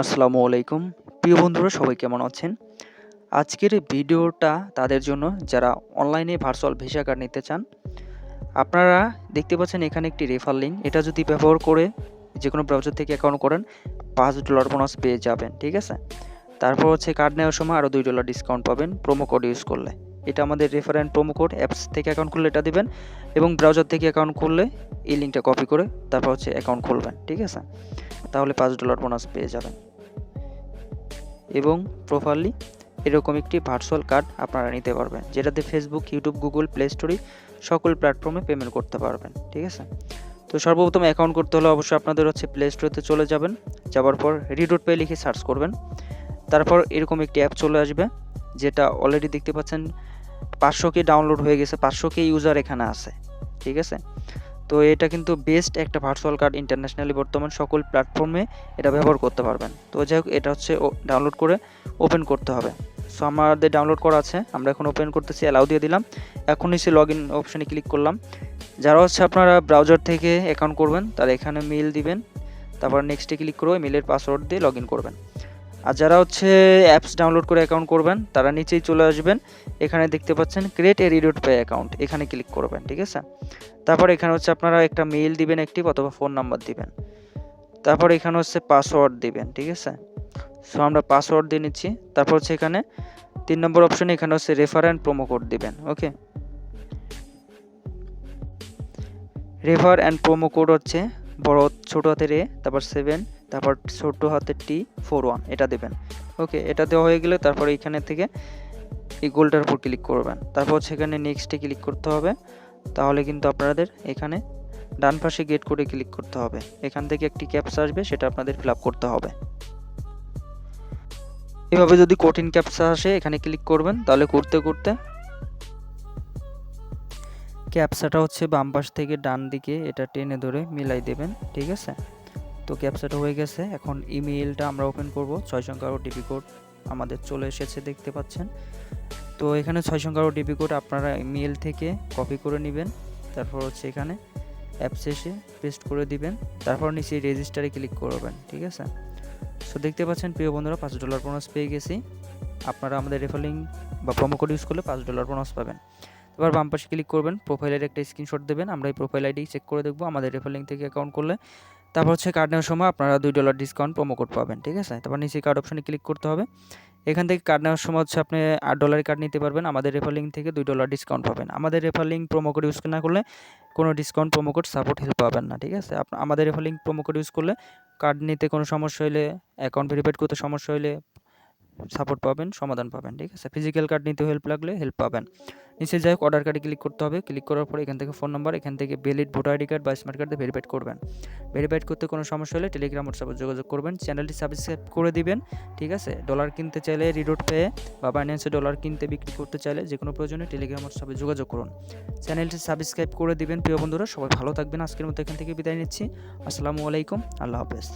আসসালামু আলাইকুম। প্রিয় বন্ধুরা, সবাই কেমন আছেন? আজকের ভিডিওটা তাদের জন্য, যারা অনলাইনে ভার্চুয়াল ভিসা কার্ড নিতে চান, আপনারা দেখতে পাচ্ছেন এখানে একটি রেফার লিঙ্ক এটা যদি ব্যবহার করে যে কোনো ব্রাউজার থেকে অ্যাকাউন্ট করেন, পাঁচ ডলার বোনাস পেয়ে যাবেন, ঠিক আছে? তারপর হচ্ছে কার্ড নেওয়ার সময় আরও দুই ডলার ডিসকাউন্ট পাবেন প্রোমো কোড ইউজ করলে। এটা আমাদের রেফারেন্ট প্রোমো কোড অ্যাপস থেকে অ্যাকাউন্ট খুললে এটা দিবেন এবং ব্রাউজার থেকে অ্যাকাউন্ট খুললে এই লিঙ্কটা কপি করে তারপর হচ্ছে অ্যাকাউন্ট খুলবেন, ঠিক আছে? তাহলে পাঁচ ডলার বোনাস পেয়ে যাবেন। এবং প্রপারলি এরকম একটি ভার্চুয়াল কার্ড আপনারা নিতে পারবেন, যেটাতে Facebook YouTube Google Play store সকল প্ল্যাটফর্মে পেমেন্ট করতে পারবেন, ঠিক আছে? তো সর্বপ্রথম অ্যাকাউন্ট করতে হলে অবশ্যই আপনাদের হচ্ছে প্লে স্টোরেতে চলে যাবেন, যাওয়ার পর রিডোট পে লিখে সার্চ করবেন। তারপর এরকম একটি অ্যাপ চলে আসবে, যেটা অলরেডি দেখতে পাচ্ছেন পাঁচশো কে ডাউনলোড হয়ে গেছে, পাঁচশো কে ইউজার এখানে আছে, ঠিক আছে? তো এটা কিন্তু বেস্ট একটা ভার্চুয়াল কার্ড ইন্টারন্যাশনালি বর্তমান সকল প্ল্যাটফর্মে এটা ব্যবহার করতে পারবেন। তো যাই হোক, এটা হচ্ছে ডাউনলোড করে ওপেন করতে হবে। সো আমাদের ডাউনলোড করা আছে, আমরা এখন ওপেন করতেছি অ্যালাউ দিয়ে দিলাম। এখন এসে লগ ইন অপশানে ক্লিক করলাম। যারা হচ্ছে আপনারা ব্রাউজার থেকে অ্যাকাউন্ট করবেন, তারা এখানে মেল দিবেন, তারপর নেক্সটে ক্লিক করে মেলের পাসওয়ার্ড দিয়ে লগ ইন করবেন। আর যারা হচ্ছে অ্যাপস ডাউনলোড করে অ্যাকাউন্ট করবেন, তারা নিচেই চলে আসবেন। এখানে দেখতে পাচ্ছেন create a RedotPay account এখানে ক্লিক করবেন, ঠিক আছে? তারপর এখানে হচ্ছে আপনারা একটা মেইল দিবেন একটি অথবা ফোন নাম্বার দিবেন। তারপর এখানে হচ্ছে পাসওয়ার্ড দিবেন, ঠিক আছে? সো আমরা পাসওয়ার্ড দিয়ে নিচ্ছি। তারপর হচ্ছে এখানে তিন নম্বর অপশনে এখানে হচ্ছে রেফার অ্যান্ড প্রোমো কোড দিবেন okay refer and promo code হচ্ছে বড়, ছোটো হাতের এ, তারপর সেভেন তারপর ছোটো হাতের টি ফোর ওয়ান এটা দেবেন। ওকে এটা দেওয়া হয়ে গেলে তারপর এখানে থেকে এই গোলটার উপর ক্লিক করবেন। তারপর সেখানে নেক্সটে ক্লিক করতে হবে। তাহলে কিন্তু আপনাদের এখানে ডান পাশে গেট করে ক্লিক করতে হবে। এখান থেকে একটি ক্যাপসা আসবে, সেটা আপনাদের ফিল করতে হবে। এভাবে যদি কঠিন ক্যাপসা আসে, এখানে ক্লিক করবেন। তাহলে করতে করতে ক্যাপসাটা হচ্ছে বাম পাশ থেকে ডান দিকে, এটা টেনে ধরে মিলাই দেবেন, ঠিক আছে? তো ক্যাপসাটা হয়ে গেছে? এখন ইমেইলটা আমরা ওপেন করব ছয় সংখ্যার ওটিপি কোড আমাদের চলে এসেছে দেখতে পাচ্ছেন। তো এখানে ছয় সংখ্যার ওটিপি কোড আপনারা ইমেল থেকে কপি করে নেবেন, তারপর হচ্ছে এখানে অ্যাপস এসে পেস্ট করে দিবেন, তারপর নিচে রেজিস্টারে ক্লিক করবেন, ঠিক আছে? সো দেখতে পাচ্ছেন, প্রিয় বন্ধুরা, পাঁচ ডলার বোনাস পেয়ে গেছি। আপনারা আমাদের রেফারিং বা প্রোমো কোড ইউজ করলে পাঁচ ডলার বোনাস পাবেন। এবার বাম পাশে ক্লিক করবেন প্রোফাইলের একটা স্ক্রিনশট দেবেন, আমরা এই প্রোফাইল আইডি চেক করে দেখব আমাদের রেফারিং থেকে অ্যাকাউন্ট করলে। তারপর হচ্ছে কার্ড নেওয়ার সময় আপনারা দুই ডলার ডিসকাউন্ট প্রোমো কোড পাবেন, ঠিক আছে? তারপর নিচে কার্ড অপশানে ক্লিক করতে হবে। এখান থেকে কার্ড নেওয়ার সময় হচ্ছে আপনি আট ডলারের কার্ড নিতে পারবেন, আমাদের রেফার লিঙ্ক থেকে দুই ডলার ডিসকাউন্ট পাবেন। আমাদের refer link promo code use না করলে কোনো discount promo code support help পাবেন না, ঠিক আছে? আমাদের refer link promo code use করলে কার্ড নিতে কোনো সমস্যা হলে অ্যাকাউন্ট ভেরিফাইড করতে সমস্যা হলে সাপোর্ট পাবেন, সমাধান পাবেন, ঠিক আছে? ফিজিক্যাল কার্ড নিতে হেল্প লাগলে হেল্প পাবেন। নিচে যাই হোক অর্ডার কার্ডে ক্লিক করতে হবে। ক্লিক করার পরে এখান থেকে ফোন নাম্বার এখান থেকে ভ্যালিড ভোটার আইডি কার্ড বা স্মার্ট কার্ড ভেরিফাইড করবেন। ভেরিফাইড করতে কোনো সমস্যা হলে টেলিগ্রাম হোয়াটসঅ্যাপে যোগাযোগ করবেন। চ্যানেলটি সাবস্ক্রাইব করে দিবেন, ঠিক আছে? ডলার কিনতে চাইলে রিডোট পেয়ে বা বাইন্যান্সে ডলার কিনতে বিক্রি করতে চাইলে যে কোনো প্রয়োজনে টেলিগ্রাম হোয়াটসঅ্যাপে যোগাযোগ করুন। চ্যানেলটি সাবস্ক্রাইব করে দিবেন, প্রিয় বন্ধুরা। সবাই ভালো থাকবেন। আজকের মতো এখান থেকে বিদায় নিচ্ছি। আসসালামু আলাইকুম। আল্লাহ হাফেজ।